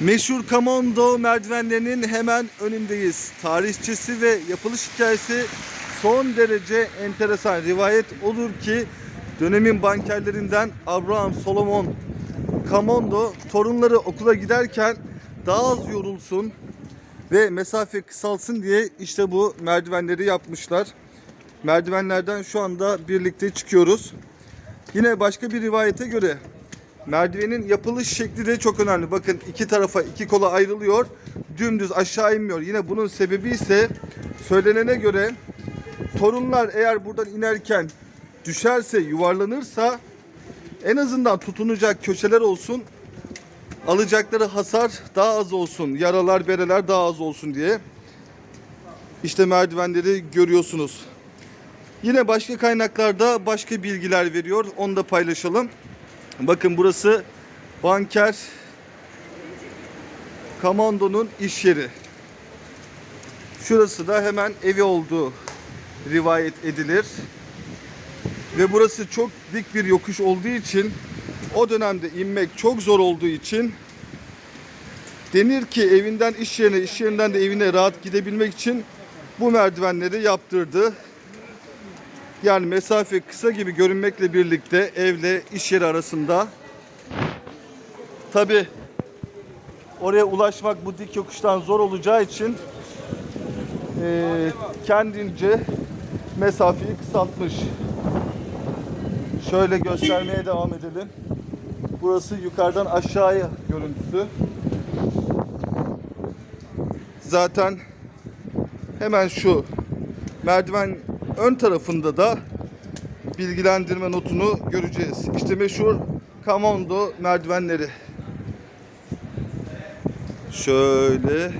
Meşhur Kamondo merdivenlerinin hemen önündeyiz. Tarihçesi ve yapılış hikayesi son derece enteresan. Rivayet olur ki dönemin bankerlerinden Abraham Solomon Kamondo torunları okula giderken daha az yorulsun ve mesafe kısalsın diye işte bu merdivenleri yapmışlar. Merdivenlerden şu anda birlikte çıkıyoruz. Yine başka bir rivayete göre merdivenin yapılış şekli de çok önemli. Bakın iki tarafa iki kola ayrılıyor. Dümdüz aşağı inmiyor. Yine bunun sebebi ise söylenene göre torunlar eğer buradan inerken düşerse, yuvarlanırsa en azından tutunacak köşeler olsun. Alacakları hasar daha az olsun. Yaralar, bereler daha az olsun diye. İşte merdivenleri görüyorsunuz. Yine başka kaynaklarda başka bilgiler veriyor. Onu da paylaşalım. Bakın burası banker Kamando'nun iş yeri. Şurası da hemen evi olduğu rivayet edilir. Ve burası çok dik bir yokuş olduğu için o dönemde inmek çok zor olduğu için denir ki evinden iş yerine, iş yerinden de evine rahat gidebilmek için bu merdivenleri yaptırdı. Yani mesafe kısa gibi görünmekle birlikte evle iş yeri arasında tabi oraya ulaşmak bu dik yokuştan zor olacağı için eee, kendince mesafeyi kısaltmış. Şöyle göstermeye devam edelim. Burası yukarıdan aşağıya görüntüsü. Zaten hemen şu merdiven ön tarafında da bilgilendirme notunu göreceğiz. İşte meşhur Kamondo merdivenleri. Şöyle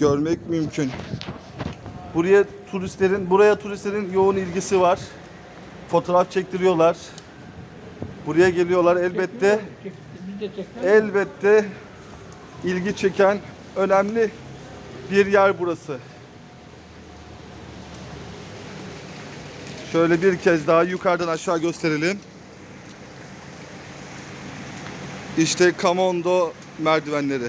görmek mümkün. Buraya turistlerin buraya turistlerin yoğun ilgisi var. Fotoğraf çektiriyorlar. Buraya geliyorlar elbette. Elbette ilgi çeken önemli bir yer burası. Şöyle bir kez daha yukarıdan aşağı gösterelim. İşte Kamondo merdivenleri.